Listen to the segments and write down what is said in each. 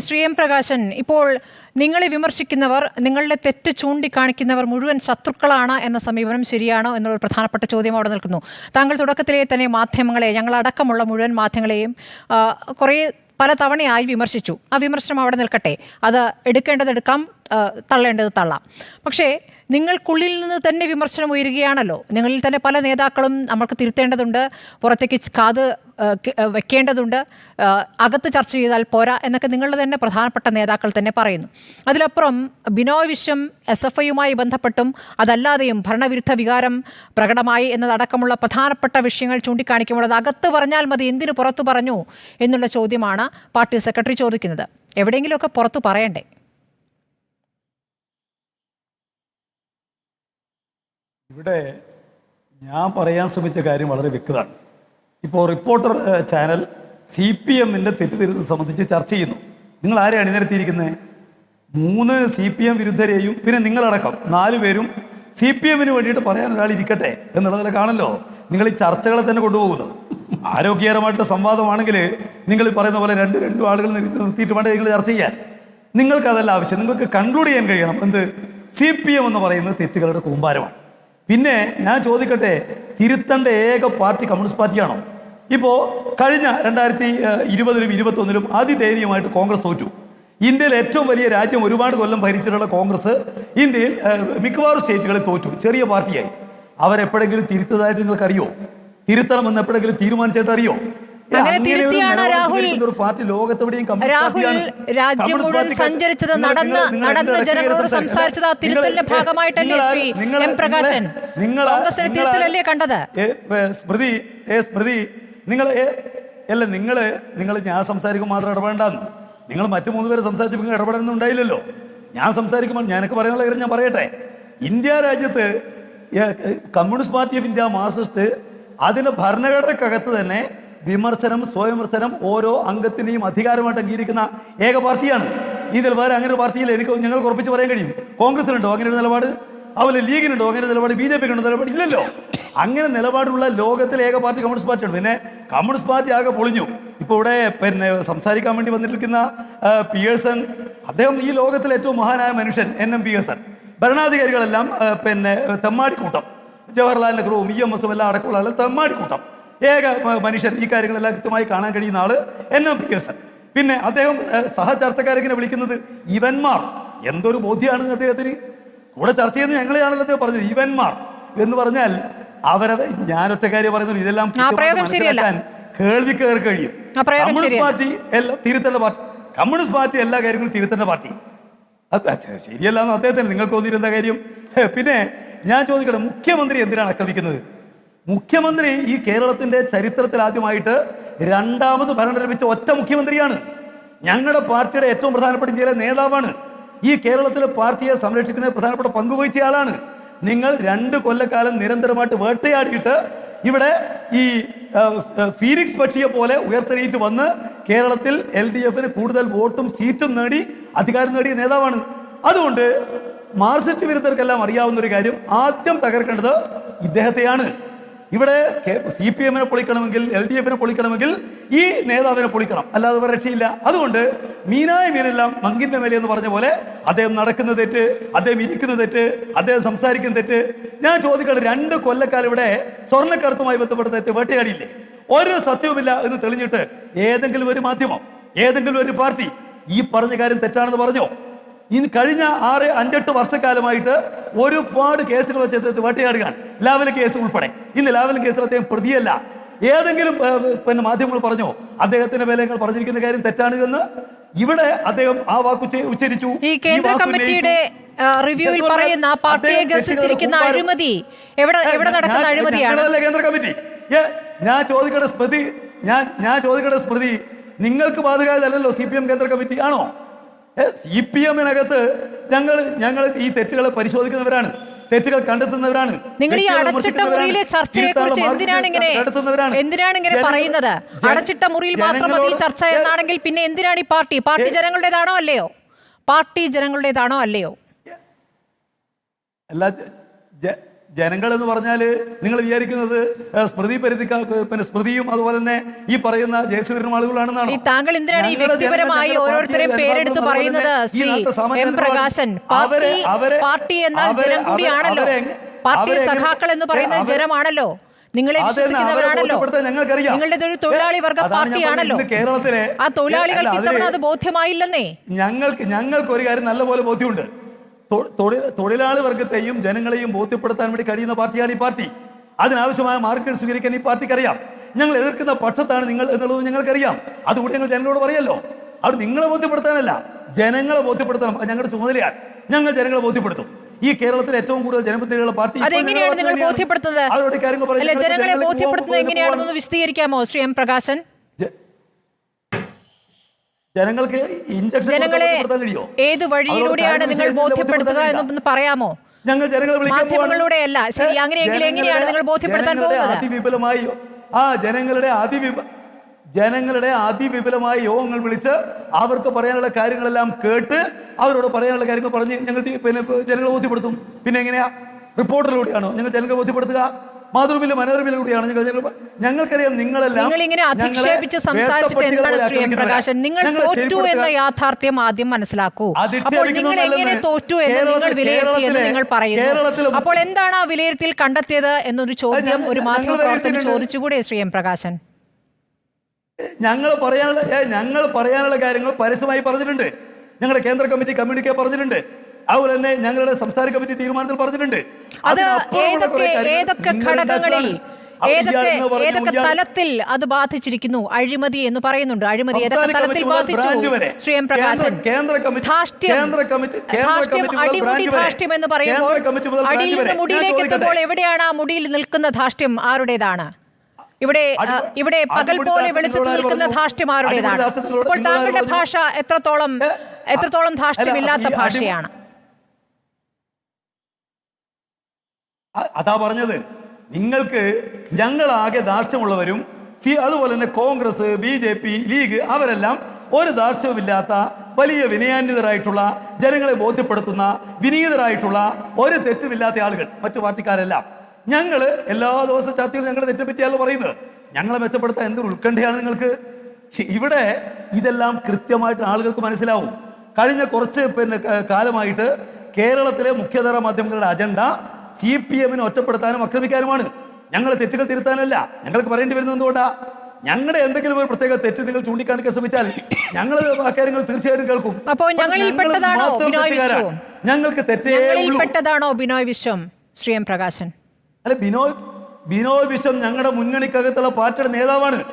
Shri M Prakashan ഇപ്പോൾ നിങ്ങളെ വിമർശിക്കുന്നവർ നിങ്ങളുടെ തെറ്റ് ചൂണ്ടിക്കാണിക്കുന്നവർ മുഴുവൻ ശത്രുക്കളാണ് എന്ന സമീപനം ശരിയാണോ എന്നുള്ള പ്രധാനപ്പെട്ട ചോദ്യം അവിടെ നിൽക്കുന്നു. താങ്കൾ തുടക്കത്തിലെ തന്നെ മാധ്യമങ്ങളെ ഞങ്ങളടക്കമുള്ള മുഴുവൻ മാധ്യമങ്ങളെയും കുറേ പല തവണയായി വിമർശിച്ചു. ആ വിമർശനം അവിടെ നിൽക്കട്ടെ. അത് എടുക്കേണ്ടത് എടുക്കാം തള്ളേണ്ടത് തള്ളാം. പക്ഷേ നിങ്ങൾക്കുള്ളിൽ നിന്ന് തന്നെ വിമർശനം ഉയരുകയാണല്ലോ. നിങ്ങളിൽ തന്നെ പല നേതാക്കളും നമ്മൾക്ക് തിരുത്തേണ്ടതുണ്ട്. പുറത്തേക്ക് കാത് വെക്കേണ്ടതുണ്ട്. അകത്ത് ചർച്ച ചെയ്താൽ പോരാ എന്നൊക്കെ നിങ്ങളുടെ തന്നെ പ്രധാനപ്പെട്ട നേതാക്കൾ തന്നെ പറയുന്നു. അതിലപ്പുറം ബിനോയ് വിശ്വം എസ് എഫ് ഐയുമായി ബന്ധപ്പെട്ടും അതല്ലാതെയും ഭരണവിരുദ്ധ വികാരം പ്രകടമായി എന്നതടക്കമുള്ള പ്രധാനപ്പെട്ട വിഷയങ്ങൾ ചൂണ്ടിക്കാണിക്കുമ്പോൾ അത് അകത്ത് പറഞ്ഞാൽ മതി എന്തിനു പുറത്തു പറഞ്ഞു എന്നുള്ള ചോദ്യമാണ് പാർട്ടി സെക്രട്ടറി ചോദിക്കുന്നത്. എവിടെയെങ്കിലുമൊക്കെ പുറത്തു പറയണ്ടേ? ഇവിടെ ഞാൻ പറയാൻ ശ്രമിച്ച കാര്യം വളരെ വ്യക്തമാണ്. ഇപ്പോൾ റിപ്പോർട്ടർ ചാനൽ സി പി എമ്മിന്റെ തെറ്റുതിരുത്തൽ സംബന്ധിച്ച് ചർച്ച ചെയ്യുന്നു. നിങ്ങൾ ആരെയാണ് അണിനിരത്തിയിരിക്കുന്നത് മൂന്ന് സി പി എം വിരുദ്ധരെയും പിന്നെ നിങ്ങളടക്കം നാല് പേരും സി പി എമ്മിന് വേണ്ടിയിട്ട് പറയാൻ ഒരാൾ ഇരിക്കട്ടെ എന്നുള്ളതിലേക്കാണല്ലോ നിങ്ങൾ ഈ ചർച്ചകളെ തന്നെ കൊണ്ടുപോകുന്നത്. ആരോഗ്യകരമായിട്ടുള്ള സംവാദമാണെങ്കിൽ നിങ്ങൾ പറയുന്ന പോലെ രണ്ട് രണ്ടു ആളുകൾ നിർത്തി- നിർത്തിയിട്ട് വേണ്ട നിങ്ങൾ ചർച്ച ചെയ്യാൻ? നിങ്ങൾക്കതല്ല ആവശ്യം. നിങ്ങൾക്ക് കൺക്ലൂഡ് ചെയ്യാൻ കഴിയണം. എന്ത്? സി പി എം എന്ന് പറയുന്നത് തെറ്റുകളുടെ കൂമ്പാരമാണ്. പിന്നെ ഞാൻ ചോദിക്കട്ടെ തിരുത്തേണ്ട ഏക പാർട്ടി കമ്മ്യൂണിസ്റ്റ് പാർട്ടിയാണോ? ഇപ്പോൾ കഴിഞ്ഞ രണ്ടായിരത്തി ഇരുപതിലും ഇരുപത്തൊന്നിലും അതിദയനീയമായിട്ട് കോൺഗ്രസ് തോറ്റു. ഇന്ത്യയിൽ ഏറ്റവും വലിയ രാജ്യം ഒരുപാട് കൊല്ലം ഭരിച്ചിട്ടുള്ള കോൺഗ്രസ് ഇന്ത്യയിൽ മിക്കവാറും സ്റ്റേറ്റുകളിൽ തോറ്റു ചെറിയ പാർട്ടിയായി. അവരെപ്പോഴെങ്കിലും തിരുത്തതായിട്ട് നിങ്ങൾക്കറിയോ? തിരുത്തണമെന്ന് എപ്പോഴെങ്കിലും തീരുമാനിച്ചിട്ട് അറിയോ രാഹുൽ-. രാജ്യം മുഴുവൻ സഞ്ചരിച്ചത് നടന്ന് നടന്ന് ജനങ്ങളോട് സംസാരിച്ചത് ആ തിരുത്തലിന്റെ ഭാഗമായിട്ടല്ലേ ശ്രീ എം പ്രകാശൻ? തിരുത്തലല്ലേ കണ്ടത്? സ്മൃതി സ്മൃതി നിങ്ങൾ അല്ല നിങ്ങൾ നിങ്ങൾ ഞാൻ സംസാരിക്കുമ്പോൾ മാത്രം ഇടപെടേണ്ടെന്ന്. നിങ്ങൾ മറ്റു മൂന്ന് പേര് സംസാരിച്ചപ്പോൾ ഇടപെടലൊന്നും ഉണ്ടായില്ലല്ലോ. ഞാൻ സംസാരിക്കുമ്പോൾ ഞാനൊക്കെ പറയാനുള്ള കാര്യം ഞാൻ പറയട്ടെ. ഇന്ത്യ രാജ്യത്ത് communist party of India Marxist അതിന്റെ ഭരണഘടനക്കകത്ത് തന്നെ വിമർശനം സ്വയംവിമർശനം ഓരോ അംഗത്തിനെയും അധികാരമായിട്ട് അംഗീകരിക്കുന്ന ഏക പാർട്ടിയാണ്. ഇതിൽ വേറെ അങ്ങനെ ഒരു പാർട്ടിയിൽ എനിക്ക് ഞങ്ങൾക്ക് ഉറപ്പിച്ച് പറയാൻ കഴിയും. കോൺഗ്രസിനുണ്ടോ? അങ്ങനെ ഒരു നിലപാട്. അതുപോലെ ലീഗിനുണ്ടോ? അങ്ങനെ ഒരു നിലപാട്. ബി ജെ പിക്കുണ്ടോ? നിലപാട് ഇല്ലല്ലോ അങ്ങനെ നിലപാടുള്ള ലോകത്തിലെ ഏക പാർട്ടി കമ്മ്യൂണിസ്റ്റ് പാർട്ടിയാണ്. പിന്നെ കമ്മ്യൂണിസ്റ്റ് പാർട്ടി ആകെ പൊളിഞ്ഞു. ഇപ്പോൾ ഇവിടെ പിന്നെ സംസാരിക്കാൻ വേണ്ടി വന്നിരിക്കുന്ന പിയേഴ്സൺ അദ്ദേഹം ഈ ലോകത്തിലെ ഏറ്റവും മഹാനായ മനുഷ്യൻ എൻ. എം. പിയേഴ്സൺ. ഭരണാധികാരികളെല്ലാം പിന്നെ തെമ്മാടിക്കൂട്ടം. ജവഹർലാൽ നെഹ്റുവും ഇ എം എസും എല്ലാം അടക്കമുള്ള ആൾ തെമ്മാടിക്കൂട്ടം. ഏക മനുഷ്യൻ. ഈ കാര്യങ്ങളെല്ലാം കൃത്യമായി കാണാൻ കഴിയുന്ന ആൾ എൻ. എം. പിയേഴ്സൺ. പിന്നെ അദ്ദേഹം സഹചർച്ചക്കാരെങ്ങനെ വിളിക്കുന്നത് ഇവന്മാർ. എന്തൊരു ബോധ്യമാണ് അദ്ദേഹത്തിന്? കൂടെ ചർച്ച ചെയ്യുന്നത് ഞങ്ങളെയാണല്ലോ അദ്ദേഹം പറഞ്ഞത് ഇവന്മാർ. എന്ന് പറഞ്ഞാൽ അവരവ ഞാനൊറ്റ കാര്യം പറയുന്നു ഇതെല്ലാം മനസ്സിലാക്കാൻ കേൾവി കയറി കഴിയും. കമ്മ്യൂണിസ്റ്റ് പാർട്ടി എല്ലാം തിരുത്തേണ്ട പാർട്ടി കമ്മ്യൂണിസ്റ്റ് പാർട്ടി എല്ലാ കാര്യങ്ങളും തിരുത്തേണ്ട പാർട്ടി. ശരിയല്ല എന്ന് അദ്ദേഹത്തിന് നിങ്ങൾക്ക് തോന്നിയിരുന്ന കാര്യം? പിന്നെ ഞാൻ ചോദിക്കട്ടെ മുഖ്യമന്ത്രി എന്തിനാണ് ആക്രമിക്കുന്നത്? മുഖ്യമന്ത്രി ഈ കേരളത്തിന്റെ ചരിത്രത്തിൽ ആദ്യമായിട്ട് രണ്ടാമത് ഭരണം ലഭിച്ച ഒറ്റ മുഖ്യമന്ത്രിയാണ്. ഞങ്ങളുടെ പാർട്ടിയുടെ ഏറ്റവും പ്രധാനപ്പെട്ട ഇന്ത്യയിലെ നേതാവാണ്. ഈ കേരളത്തിലെ പാർട്ടിയെ സംരക്ഷിക്കുന്ന പ്രധാനപ്പെട്ട പങ്കുവഹിച്ച ആളാണ് നിങ്ങൾ രണ്ട് കൊല്ലക്കാലം നിരന്തരമായിട്ട് വേട്ടയാടിയിട്ട് ഇവിടെ ഈ ഫീനിക്സ് പക്ഷിയെ പോലെ ഉയർത്തെണീറ്റ് വന്ന് കേരളത്തിൽ എൽ ഡി എഫിന് കൂടുതൽ വോട്ടും സീറ്റും നേടി അധികാരം നേടിയ നേതാവാണ്. അതുകൊണ്ട് മാർസിസ്റ്റ് വിരുദ്ധർക്കെല്ലാം അറിയാവുന്ന ഒരു കാര്യം ആദ്യം തകർക്കേണ്ടത് ഇദ്ദേഹത്തെയാണ്. ഇവിടെ സി പി എമ്മിനെ പൊളിക്കണമെങ്കിൽ എൽ ഡി എഫിനെ പൊളിക്കണമെങ്കിൽ ഈ നേതാവിനെ പൊളിക്കണം. അല്ലാതെ വേറെ രക്ഷയില്ല. അതുകൊണ്ട് മീനായ മീനെല്ലാം മങ്കിന്റെ മേലെ എന്ന് പറഞ്ഞ പോലെ അദ്ദേഹം നടക്കുന്ന തെറ്റ് അദ്ദേഹം ഇരിക്കുന്ന തെറ്റ് അദ്ദേഹം സംസാരിക്കുന്ന തെറ്റ്. ഞാൻ ചോദിക്കട്ടെ രണ്ട് കൊല്ലക്കാലം ഇവിടെ സ്വർണക്കടത്തുമായി ബന്ധപ്പെട്ട തെറ്റ് വേട്ടയാടിയില്ലേ? ഒരു സത്യവുമില്ല എന്ന് തെളിഞ്ഞിട്ട് ഏതെങ്കിലും ഒരു മാധ്യമം ഏതെങ്കിലും ഒരു പാർട്ടി ഈ പറഞ്ഞ കാര്യം തെറ്റാണെന്ന് പറഞ്ഞോ? ഇന്ന് കഴിഞ്ഞ ആറ് അഞ്ചെട്ട് വർഷക്കാലമായിട്ട് ഒരുപാട് കേസുകൾ വെച്ച് വേട്ടയാടുകയാണ്. ലാവലിൻ കേസ് ഉൾപ്പെടെ. ഇന്ന് ലാവലിൻ കേസിൽ അദ്ദേഹം പ്രതിയല്ല. ഏതെങ്കിലും പിന്നെ മാധ്യമങ്ങൾ പറഞ്ഞോ? അദ്ദേഹത്തിന്റെ മേലെ പറഞ്ഞിരിക്കുന്ന കാര്യം തെറ്റാണ് എന്ന് ഇവിടെ അദ്ദേഹം ആ വാക്ക് ഉച്ച- ഉച്ചരിച്ചു. ഈ കേന്ദ്ര കമ്മിറ്റിയുടെ റിവ്യൂവിൽ പറയുന്ന പാർട്ടിയെ ഗസിച്ചിരിക്കുന്ന അഴിമതി. എവിടെ എവിടെ ഞാൻ- നടക്കുന്ന അഴിമതിയാണ്? കേന്ദ്ര കമ്മിറ്റി. ഞാൻ ചോദിക്കട്ടെ സ്മൃതി ഞാൻ ഞാൻ ചോദിക്കട്ടെ സ്മൃതി നിങ്ങൾക്ക് ബാധകമായതല്ലല്ലോ സി പി എം കേന്ദ്ര കമ്മിറ്റി ആണോ? സി പി എമ്മിനകത്ത് ഞങ്ങൾ ഞങ്ങൾ ഈ തെറ്റുകളെ പരിശോധിക്കുന്നവരാണ്. തെറ്റുകൾ കണ്ടെത്തുന്നവരാണ്. നിങ്ങൾ ഈ അടച്ചിട്ട മുറിയിലെ ചർച്ചയെ കുറിച്ച് എന്തിനാണ് ഇങ്ങനെ എന്തിനാണ് ഇങ്ങനെ പറയുന്നത്? അടച്ചിട്ട മുറിയിൽ മാത്രം മതി ചർച്ച എന്നാണെങ്കിൽ പിന്നെ എന്തിനാണ് ഈ പാർട്ടി? പാർട്ടി ജനങ്ങളുടേതാണോ അല്ലയോ? പാർട്ടി ജനങ്ങളുടേതാണോ അല്ലയോ? എല്ലാ ജനങ്ങൾ എന്ന് പറഞ്ഞാൽ നിങ്ങൾ വിചാരിക്കുന്നത് സ്മൃതി പരിധിക്കാൾ പിന്നെ സ്മൃതിയും അതുപോലെ തന്നെ ഈ പറയുന്ന ജയസൂര്യനും ആളുകളാണെന്നാണ്? താങ്കൾ എന്തിനാണ് ഈ വ്യക്തിപരമായി ഓരോരുത്തരെയും പേരെടുത്ത് പറയുന്നത് എം പ്രകാശൻ. പാർട്ടി പാർട്ടി എന്നാൽ ജനം കൂടിയാണല്ലോ പാർട്ടി സഖാക്കൾ എന്ന് പറയുന്നത് ജനമാണല്ലോ. നിങ്ങളെ വിശ്വസിക്കുന്നവരാണല്ലോ. നിങ്ങളുടെ ഒരു തൊഴിലാളി വർഗ പാർട്ടിയാണല്ലോ. കേരളത്തിലെ ആ തൊഴിലാളികൾക്ക് ഇത്തവണ അത് ബോധ്യമായില്ലെന്നേ. ഞങ്ങൾക്ക് ഞങ്ങൾക്ക് ഒരു കാര്യം നല്ലപോലെ ബോധ്യമുണ്ട്. തൊഴിലാളി വർഗത്തെയും ജനങ്ങളെയും ബോധ്യപ്പെടുത്താൻ വേണ്ടി കഴിയുന്ന പാർട്ടിയാണ് ഈ പാർട്ടി. അതിനാവശ്യമായ മാർഗങ്ങൾ സ്വീകരിക്കാൻ ഈ പാർട്ടിക്ക് അറിയാം ഞങ്ങൾ എതിർക്കുന്ന പക്ഷത്താണ് നിങ്ങൾ എന്നുള്ളത് ഞങ്ങൾക്കറിയാം. അതുകൂടി ഞങ്ങൾ ജനങ്ങളോട് പറയല്ലോ. അവിടെ നിങ്ങളെ ബോധ്യപ്പെടുത്താനല്ല ജനങ്ങളെ ബോധ്യപ്പെടുത്തണം. അത് ഞങ്ങളുടെ ചുമതലയാണ്. ഞങ്ങൾ ജനങ്ങളെ ബോധ്യപ്പെടുത്തും. ഈ കേരളത്തിൽ ഏറ്റവും കൂടുതൽ ജനപ്രതിനിധികളുടെ പാർട്ടി അതെങ്ങനെയാണ് നിങ്ങൾ ബോധ്യപ്പെടുത്തുന്നത്. അവരോട് കാര്യങ്ങൾ ജനങ്ങളെ ബോധ്യപ്പെടുത്തുന്നത് എങ്ങനെയാണെന്ന് വിശദീകരിക്കാമോ ശ്രീ എം പ്രകാശൻ? ജനങ്ങൾക്ക് ഇഞ്ചക്ഷൻ ജനങ്ങളെ ഏത് വഴിയിലൂടെയാണ് നിങ്ങൾ ബോധ്യപ്പെടുത്തുക എന്നൊന്ന് പറയാമോ? ഞങ്ങൾ ജനങ്ങളെ വിളിക്കാൻ പോവാണ്. ശരി, അങ്ങനെയെങ്കിൽ എങ്ങനെയാണ് നിങ്ങൾ ബോധ്യപ്പെടുത്താൻ പോകുന്നത്? അതിവിപുലമായി ആ ജനങ്ങളുടെ അതിവിപ ജനങ്ങളുടെ അതിവിപുലമായ യോഗങ്ങൾ വിളിച്ച് അവർക്ക് പറയാനുള്ള കാര്യങ്ങളെല്ലാം കേട്ട് അവരോട് പറയാനുള്ള കാര്യങ്ങൾ പറഞ്ഞ് ഞങ്ങൾ പിന്നെ ജനങ്ങളെ ബോധ്യപ്പെടുത്തും. പിന്നെ എങ്ങനെയാ? റിപ്പോർട്ടിലൂടെയാണോ ഞങ്ങൾ ജനങ്ങളെ ബോധ്യപ്പെടുത്തുക? മാതൃഭൂമിയിലെ മനോരമയിലൂടെയാണ് കൂടിയാണ് ജനങ്ങൾ ഞങ്ങൾക്കറിയാം നിങ്ങളെല്ലാം നിങ്ങൾ ഇങ്ങനെ അധിക്ഷേപിച്ച് സംസാരിച്ചിട്ട് എന്താണ് ശ്രീ എം പ്രകാശൻ? നിങ്ങൾ തോറ്റു എന്ന യാഥാർത്ഥ്യം ആദ്യം മനസ്സിലാക്കൂ. അപ്പോൾ നിങ്ങൾ എങ്ങനെ തോറ്റു എന്ന് നിങ്ങൾ കേരളത്തിൽ- വിലയിരുത്തി എന്ന് നിങ്ങൾ പറയുന്നു. അപ്പോൾ എന്താണ് ആ വിലയിരുത്തൽ കണ്ടെത്തിയത് എന്നൊരു ചോദ്യം ഞങ്ങൾ- ഒരു മാധ്യമപ്രവർത്തകൻ. ചോദിച്ചുകൂടെ ശ്രീ എം പ്രകാശൻ? ഞങ്ങൾ പറയാനുള്ള ഞങ്ങൾ പറയാനുള്ള കാര്യങ്ങൾ പരസ്യമായി പറഞ്ഞിട്ടുണ്ട്. ഞങ്ങളുടെ കേന്ദ്ര കമ്മിറ്റി കമ്മ്യൂണിക്കേ പറഞ്ഞിട്ടുണ്ട്. അതുപോലെ തന്നെ ഞങ്ങളുടെ സംസ്ഥാന കമ്മിറ്റി തീരുമാനത്തിൽ പറഞ്ഞിട്ടുണ്ട്. അത് ഏതൊക്കെ ഏതൊക്കെ ഘടകങ്ങളിൽ ഏതൊക്കെ ഏതൊക്കെ തലത്തിൽ അത് ബാധിച്ചിരിക്കുന്നു? അഴിമതി എന്ന് പറയുന്നുണ്ട്. അഴിമതി ഏതൊക്കെ തലത്തിൽ ബാധിച്ചു. ശ്രീ എം പ്രകാശൻ. അടിമുടി ബ്രാഞ്ച് എന്ന് പറയുമ്പോൾ അടിയിൽ നിന്ന് മുടിയിലേക്ക് എത്തുമ്പോൾ എവിടെയാണ് ആ മുടിയിൽ നിൽക്കുന്ന ധാർഷ്ട്യം ആരുടേതാണ്? ഇവിടെ ഇവിടെ പകൽ പോലെ വെളിച്ചു നിൽക്കുന്ന ധാഷ്ട്യം ആരുടേതാണ്? അപ്പോൾ താങ്കളുടെ ഭാഷ എത്രത്തോളം എത്രത്തോളം ധാഷ്ട്യമില്ലാത്ത ഭാഷയാണ്? അതാ പറഞ്ഞത്. നിങ്ങൾക്ക് ഞങ്ങളാകെ ദാർഷ്ട്യമുള്ളവരും സി അതുപോലെ തന്നെ Congress B J P League അവരെല്ലാം ഒരു ദാർഷ്ട്യവുമില്ലാത്ത വലിയ വിനയാന്വിതരായിട്ടുള്ള ജനങ്ങളെ ബോധ്യപ്പെടുത്തുന്ന വിനീതരായിട്ടുള്ള ഒരു തെറ്റുമില്ലാത്ത ആളുകൾ മറ്റു പാർട്ടിക്കാരെല്ലാം. ഞങ്ങൾ എല്ലാ ദിവസവും ചർച്ചകൾ ഞങ്ങളുടെ തെറ്റുപറ്റിയാണ് പറയുന്നത്. ഞങ്ങളെ മെച്ചപ്പെടുത്താൻ എന്തൊരു ഉത്കണ്ഠയാണ് നിങ്ങൾക്ക്? ഇവിടെ ഇതെല്ലാം കൃത്യമായിട്ട് ആളുകൾക്ക് മനസ്സിലാവും. കഴിഞ്ഞ കുറച്ച് പിന്നെ കാലമായിട്ട് കേരളത്തിലെ മുഖ്യധാര മാധ്യമങ്ങളുടെ അജണ്ട സി പി എമ്മിനെ ഒറ്റപ്പെടുത്താനും ആക്രമിക്കാനുമാണ്. ഞങ്ങൾ തെറ്റുകൾ തിരുത്താനല്ല. ഞങ്ങൾക്ക് പറയേണ്ടി വരുന്നത് എന്തുകൊണ്ടാ? ഞങ്ങളുടെ എന്തെങ്കിലും ഒരു പ്രത്യേക തെറ്റ് നിങ്ങൾ ചൂണ്ടിക്കാണിക്കാൻ ശ്രമിച്ചാൽ ഞങ്ങൾ ആ കാര്യങ്ങൾ തീർച്ചയായിട്ടും കേൾക്കും? ഞങ്ങൾക്ക് തെറ്റേ ഞങ്ങളിൽ ഉള്ളൂ. പെട്ടതാണോ ബിനോയ് വിശ്വം? ശ്രീ എം പ്രകാശൻ. അല്ല ബിനോയ് ബിനോയ് വിശ്വം ഞങ്ങളുടെ മുന്നണിക്കകത്തുള്ള പാർട്ടിയുടെ നേതാവാണ്.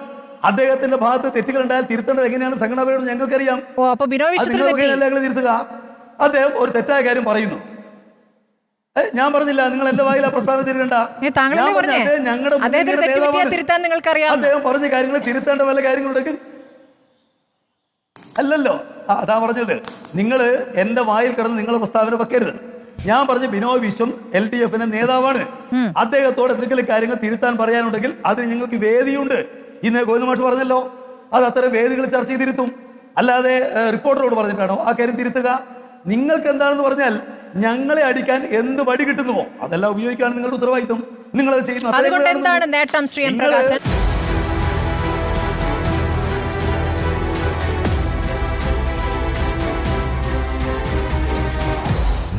അദ്ദേഹത്തിന്റെ ഭാഗത്ത് തെറ്റുകൾ ഉണ്ടായാൽ തിരുത്തേണ്ടത് എങ്ങനെയാണ് സംഘടനയോട് ഞങ്ങൾക്കറിയാം. ഞങ്ങൾ തിരുത്തുക. അദ്ദേഹം ഒരു തെറ്റായ കാര്യം പറയുന്നു. ഞാൻ പറഞ്ഞില്ല നിങ്ങൾ എന്റെ വായിൽ ആ പ്രസ്താവന തിരുകണ്ട ഞങ്ങളുടെ അദ്ദേഹം പറഞ്ഞ കാര്യങ്ങൾ തിരുത്തേണ്ട വല്ല കാര്യങ്ങളുണ്ടെങ്കിൽ അല്ലല്ലോ. ആ, അതാ പറഞ്ഞത്. നിങ്ങൾ എന്റെ വായിൽ കിടന്ന് നിങ്ങളെ പ്രസ്താവന വെക്കരുത്. ഞാൻ പറഞ്ഞ ബിനോയ് വിശ്വം എൽ ഡി എഫിന്റെ നേതാവാണ്. അദ്ദേഹത്തോട് എന്തെങ്കിലും കാര്യങ്ങൾ തിരുത്താൻ പറയാനുണ്ടെങ്കിൽ അതിന് ഞങ്ങൾക്ക് വേദിയുണ്ട്. ഇന്ന് ഗോവിന്ദമാഷ് പറഞ്ഞല്ലോ. അത് അത്തരം വേദികൾ ചർച്ച ചെയ്തിരുത്തും. അല്ലാതെ റിപ്പോർട്ടറോട് പറഞ്ഞിട്ടാണോ ആ കാര്യം തിരുത്തുക? നിങ്ങൾക്ക് എന്താണെന്ന് പറഞ്ഞാൽ ഞങ്ങളെ അടിക്കാൻ എന്ത് വടി കിട്ടുന്നുവോ? അതെല്ലാം ഉപയോഗിക്കാണ് നിങ്ങളുടെ ഉത്തരവാദിത്വം. നിങ്ങൾ അത് അത്രയും എന്താണ് നേട്ടം Shri M Prakashan?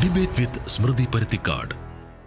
Debate with Smruthi Paruthikkad